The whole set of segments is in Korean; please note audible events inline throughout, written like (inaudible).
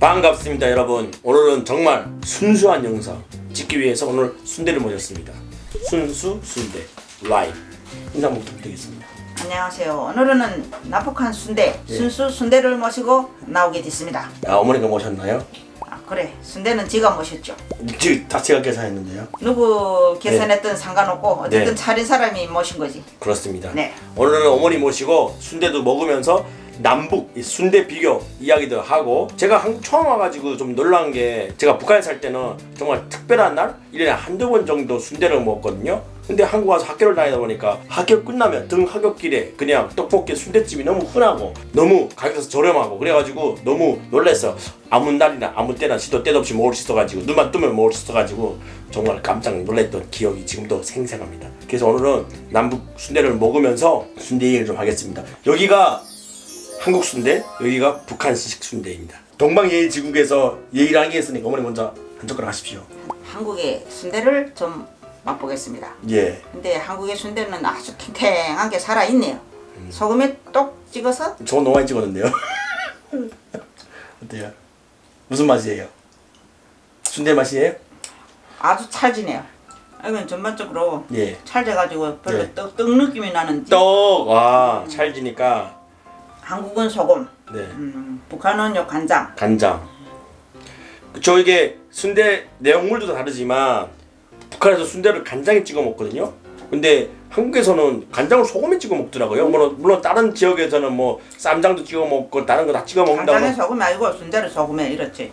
반갑습니다 여러분 오늘은 정말 순수한 영상 찍기 위해서 오늘 순대를 모셨습니다 순수 순대 라이브 인사 부탁드리겠습니다 안녕하세요. 오늘은 나북한 순대, 순수 순대를 모시고 나오게 됐습니다. 아 어머니가 모셨나요? 아, 그래, 순대는 제가 모셨죠. 지금 다 제가 계산했는데요 누구 계산했든 상관없고 어쨌든 네. 차린 사람이 모신 거지. 그렇습니다 네. 오늘은 어머니 모시고 순대도 먹으면서 남북 이 순대 비교 이야기도 하고 제가 한국 처음 와가지고 좀 놀란 게 제가 북한에 살 때는 정말 특별한 날? 1년에 한두 번 정도 순대를 먹었거든요. 근데 한국 와서 학교를 다니다 보니까 학교 끝나면 등 학교길에 그냥 떡볶이 순대집이 너무 흔하고 너무 가격도 저렴하고 그래가지고 너무 놀랐어 아무 날이나 아무 때나 시도 때도 없이 먹을 수 있어가지고 눈만 뜨면 먹을 수 있어가지고 정말 깜짝 놀랐던 기억이 지금도 생생합니다. 그래서 오늘은 남북 순대를 먹으면서 순대 얘기를 좀 하겠습니다. 여기가 한국 순대, 여기가 북한식 순대입니다. 동방예의지국에서 하게 했으니까 어머니 먼저 한 젓가락 하십시오. 한국의 순대를 좀 맛보겠습니다. 예. 근데 한국의 순대는 아주 탱탱하게 살아있네요. 음. 소금에 똑 찍어서 저 너무 많이 찍었는데요. (laughs) 어때요? 무슨 맛이에요? 순대 맛이에요? 아주 찰지네요. 이건 전반적으로 예. 찰져가지고 별로 네. 떡, 떡 느낌이 나는지 떡! 와, 찰지니까. 한국은 소금, 네. 음, 북한은 요 간장, 간장. 저 이게 순대 내용물도 다 다르지만 북한에서 순대를 간장에 찍어 먹거든요. 근데 한국에서는 간장을 소금에 찍어 먹더라고요. 물론, 물론 다른 지역에서는 뭐 쌈장도 찍어 먹고 다른 거 다 찍어 먹는다고. 간장에 소금 아니고 순대를 소금에 이렇지.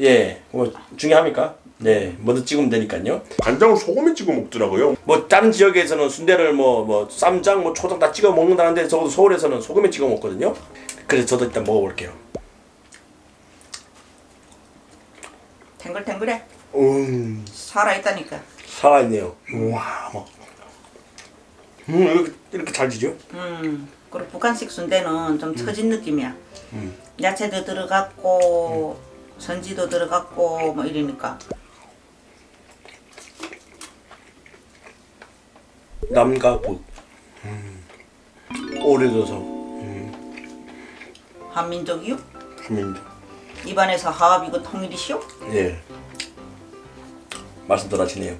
예, 뭐 중요합니까? 네, 뭐든 찍으면 되니까요. 간장을 소금에 찍어 먹더라고요. 뭐 다른 지역에서는 순대를 뭐 뭐 쌈장, 뭐 초장 다 찍어 먹는다는데 적어도 서울에서는 소금에 찍어 먹거든요. 그래서 저도 일단 먹어볼게요. 탱글탱글해. 음, 살아있다니까. 살아있네요. 와, 막. 음, 이렇게, 이렇게 잘 지죠? 음, 그리고 북한식 순대는 좀 처진 느낌이야. 음. 야채도 들어갔고 선지도 들어갔고 뭐 이러니까 남과 북. 음. 오래돼서 한민족이요? 한민족. 입안에서 화합이고 통일이시오? 예. 말씀 돌아지네요.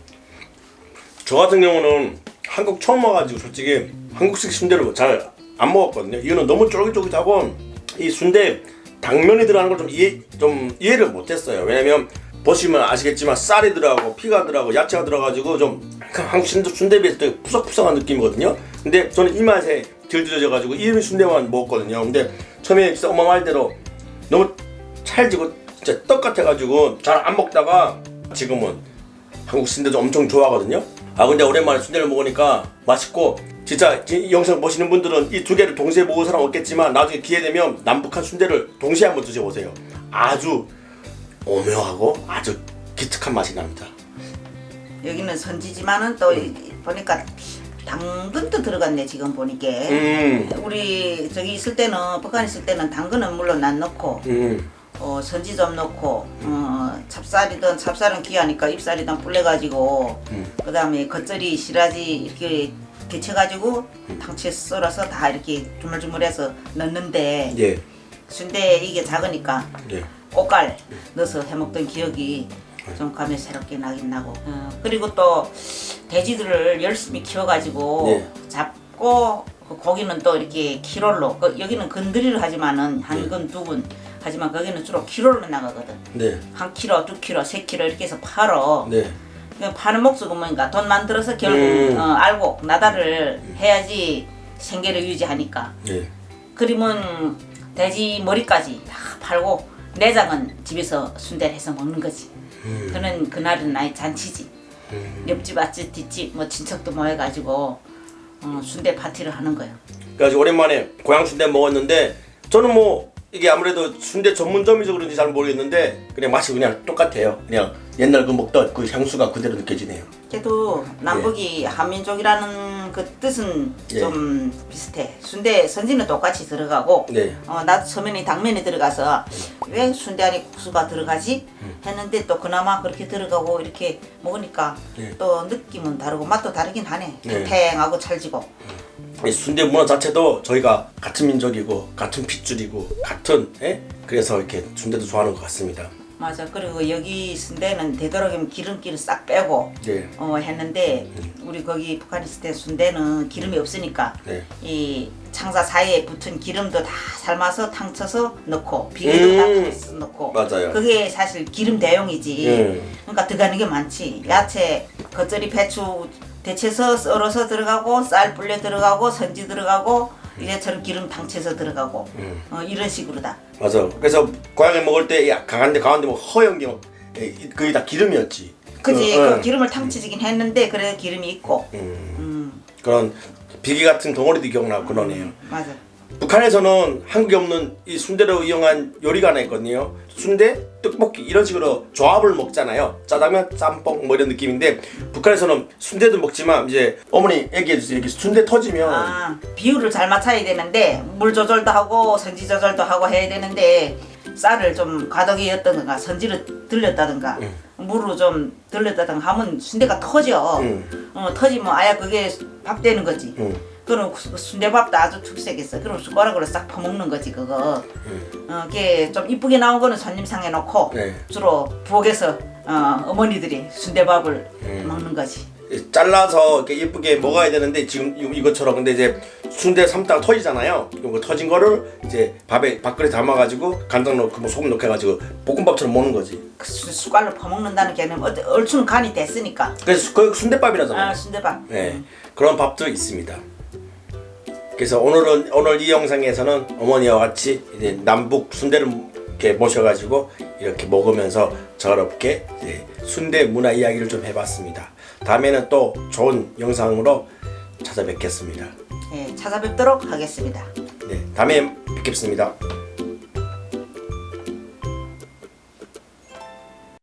저 같은 경우는 한국 처음 와가지고 솔직히 한국식 순대를 잘 안 먹었거든요. 이거는 너무 쫄깃쫄깃하고 이 순대 당면이 들어가는 걸 좀 이해 좀 이해를 못했어요. 왜냐면 보시면 아시겠지만 쌀이 들어가고 피가 들어가고 야채가 들어가지고 좀 한국 순대 비해서 되게 푸석푸석한 느낌이거든요. 근데 저는 이 맛에 들들여져가지고 이 순대만 먹었거든요. 근데 처음에 진짜 엄마 말대로 너무 찰지고 진짜 떡 같아가지고 잘 안 먹다가 지금은 한국 순대도 엄청 좋아하거든요. 아 근데 오랜만에 순대를 먹으니까 맛있고 진짜 이 영상 보시는 분들은 이 두 개를 동시에 먹을 사람 없겠지만 나중에 기회 되면 남북한 순대를 동시에 한번 드셔보세요. 아주 오묘하고 아주 기특한 맛이 납니다. 여기는 선지지만은 또 이- 보니까 당근도 들어갔네 지금 보니까. 음, 우리 저기 있을 때는 북한 있을 때는 당근은 물론 안 넣고 음, 어, 선지 좀 넣고 어, 찹쌀이든 찹쌀은 귀하니까 잎살이든 불려가지고 음. 그 다음에 겉절이 시라지 이렇게 데쳐가지고 당채 썰어서 다 이렇게 주물주물해서 넣는데 예, 순대 이게 작으니까 예, 꽃갈 넣어서 해먹던 기억이 좀 감회 새롭게 나긴 나고. 어, 그리고 또 돼지들을 열심히 키워가지고 네. 잡고 그 고기는 또 이렇게 키로로 그 여기는 건드리를 하지만은 한 근 두 근. 하지만 거기는 주로 키로로 나가거든. 네, 한 키로 두 키로 세 키로 이렇게 해서 팔어. 네, 그 파는 목수가 뭐니까 돈 만들어서 결국 음. 어, 알고 나다를 해야지 생계를 유지하니까. 예, 그러면 돼지 머리까지 다 팔고 내장은 집에서 순대를 해서 먹는 거지. 음. 그는 그날은 나의 잔치지. 음. 옆집 앞집 뒷집 뭐 친척도 모여가지고 어, 순대 파티를 하는 거예요. 그래가지고 오랜만에 고향 순대 먹었는데 저는 뭐 이게 아무래도 순대 전문점이서 그런지 잘 모르겠는데 그냥 맛이 그냥 똑같아요. 그냥 옛날 그 먹던 그 향수가 그대로 느껴지네요. 그래도 남북이 한민족이라는 그 뜻은 예. 좀 비슷해. 순대 선지는 똑같이 들어가고 네. 어, 나도 처음에는 당면이 들어가서 왜 순대 안에 국수가 들어가지 했는데 또 그나마 그렇게 들어가고 이렇게 먹으니까 예. 또 느낌은 다르고 맛도 다르긴 하네. 네. 탱탱하고 찰지고 이 순대 문화 자체도 저희가 같은 민족이고 같은 핏줄이고 같은 예? 그래서 이렇게 순대도 좋아하는 것 같습니다. 맞아. 그리고 여기 순대는 되도록이면 기름기를 싹 빼고 네. 어, 했는데 우리 거기 북한 있을 때 순대는 기름이 없으니까 네. 이 창사 사이에 붙은 기름도 다 삶아서 탕 쳐서 넣고 비계도 음. 다 쳐서 넣고 맞아요. 그게 사실 기름 대용이지. 음. 그러니까 들어가는 게 많지. 야채, 겉절이, 배추 데쳐서 썰어서 들어가고 쌀 불려 들어가고 선지 들어가고 이래처럼 기름 당쳐서 들어가고 음. 어, 이런 식으로 다. 맞아. 그래서 고향에 먹을 때 야, 강한데 강한데 뭐 허연 게 예, 거의 다 기름이었지. 그지 그, 그 응. 기름을 탕치지긴 했는데 그래 기름이 있고 음, 음 그런 비계 같은 덩어리도 기억나고 그러네요. 맞아 북한에서는 한국에 없는 이 순대로 이용한 요리가 하나 있거든요. 순대, 떡볶이 이런 식으로 조합을 먹잖아요. 짜장면, 짬뽕 뭐 이런 느낌인데 북한에서는 순대도 먹지만 이제 어머니 얘기해 주세요. 이렇게 순대 터지면 아 비율을 잘 맞춰야 되는데 물 조절도 하고 선지 조절도 하고 해야 되는데 쌀을 좀 였다든가 선지를 들렸다든가 물을 좀 들렸다든가 하면 순대가 터져 음. 어 터지면 아야 그게 밥 되는 거지 음. 그럼 그 순대밥도 아주 특색있어. 그럼 숟가락으로 싹 퍼먹는 거지 그거. 어, 그게 좀 이쁘게 나온 거는 손님 상에 놓고 네. 주로 부엌에서 어, 어머니들이 순대밥을 음. 먹는 거지. 잘라서 이렇게 예쁘게 먹어야 되는데 지금 이- 이것처럼 근데 이제 순대 삶다가 터지잖아요. 이거 터진 거를 이제 밥에 밥그릇에 담아가지고 간장 넣고 뭐 소금 넣고 해가지고 볶음밥처럼 먹는 거지. 그 수- 숟갈로 퍼먹는다는 개념 어때 얼추는 간이 됐으니까. 그래서 그 순대밥이라잖아요. 아 순대밥. 네, 그런 밥도 있습니다. 그래서 오늘은 오늘 이 영상에서는 어머니와 같이 이제 남북 순대를 이렇게 모셔가지고 이렇게 먹으면서 저렇게 순대 문화 이야기를 좀 해봤습니다. 다음에는 또 좋은 영상으로 찾아뵙겠습니다. 예, 찾아뵙도록 하겠습니다. 네, 다음에 뵙겠습니다.